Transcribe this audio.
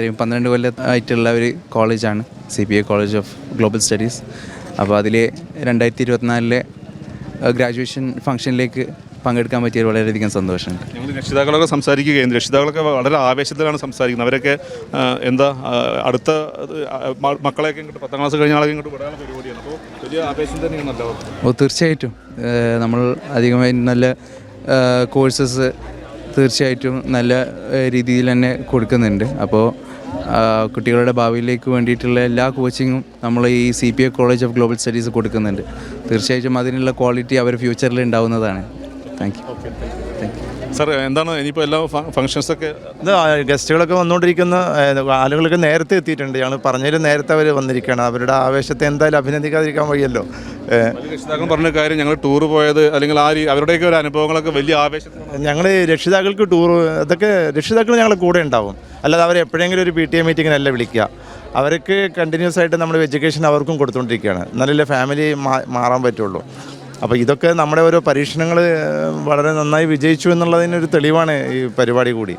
ഇത്രയും പന്ത്രണ്ട് കൊല്ലമായിട്ടുള്ള ഒരു കോളേജാണ് C P I college of global studies. അപ്പോൾ അതിൽ രണ്ടായിരത്തി ഇരുപത്തിനാലിലെ ഗ്രാജുവേഷൻ ഫംഗ്ഷനിലേക്ക് പങ്കെടുക്കാൻ പറ്റിയത് വളരെയധികം സന്തോഷമുണ്ട്. ഞങ്ങൾ രക്ഷിതാക്കളൊക്കെ സംസാരിക്കുകയും രക്ഷിതാക്കളൊക്കെ വളരെ ആവേശത്തിലാണ് സംസാരിക്കുന്നത്. അവരൊക്കെ എന്താ അടുത്ത മക്കളെയൊക്കെ ഇങ്ങോട്ട് പത്താം ക്ലാസ് കഴിഞ്ഞ ആളൊക്കെ ഇങ്ങോട്ട് വിടാനുള്ള പരിപാടിയാണ്. അപ്പോൾ വലിയ ആവേശം തന്നെയാണ് ഓ തീർച്ചയായിട്ടും നമ്മൾ അധികമായി നല്ല കോഴ്സസ് തീർച്ചയായിട്ടും നല്ല രീതിയിൽ തന്നെ കൊടുക്കുന്നുണ്ട്. അപ്പോൾ കുട്ടികളുടെ ഭാവിയിലേക്ക് വേണ്ടിയിട്ടുള്ള എല്ലാ കോച്ചിങ്ങും നമ്മൾ ഈ C P A college of global studies കൊടുക്കുന്നുണ്ട്. തീർച്ചയായിട്ടും അതിനുള്ള ക്വാളിറ്റി അവർ ഫ്യൂച്ചറിൽ ഉണ്ടാവുന്നതാണ് thank you thank you sir എന്താണ് ഇനിയിപ്പോൾ എല്ലാ ഫംഗ്ഷൻസൊക്കെ ഇത് ഗസ്റ്റുകളൊക്കെ വന്നുകൊണ്ടിരിക്കുന്ന ആളുകളൊക്കെ നേരത്തെ എത്തിയിട്ടുണ്ട്. ഞങ്ങൾ പറഞ്ഞതിൽ നേരത്തെ അവർ വന്നിരിക്കുകയാണ് അവരുടെ ആവേശത്തെ എന്തായാലും അഭിനന്ദിക്കാതിരിക്കാൻ രക്ഷിതാക്കൾ പറഞ്ഞ കാര്യം ഞങ്ങൾ ടൂർ പോയത് അല്ലെങ്കിൽ ആ അവരുടെയൊക്കെ ഒരു അനുഭവങ്ങളൊക്കെ വലിയ ആവേശം ഞങ്ങൾ രക്ഷിതാക്കൾക്ക് ടൂർ അതൊക്കെ രക്ഷിതാക്കൾ ഞങ്ങളെ കൂടെ ഉണ്ടാവും. അല്ലാതെ അവർ എപ്പോഴെങ്കിലും ഒരു പി ടി എ മീറ്റിങ്ങിനല്ല വിളിക്കുക. അവർക്ക് കണ്ടിന്യൂസ് ആയിട്ട് നമ്മൾ എഡ്യൂക്കേഷൻ അവർക്കും കൊടുത്തുകൊണ്ടിരിക്കുകയാണ്. എന്നാലല്ലേ ഫാമിലി മാറാൻ പറ്റുള്ളൂ. അപ്പോൾ ഇതൊക്കെ നമ്മുടെ ഓരോ പരീക്ഷണങ്ങൾ വളരെ നന്നായി വിജയിച്ചു എന്നുള്ളതിനൊരു തെളിവാണ് ഈ പരിപാടി കൂടി.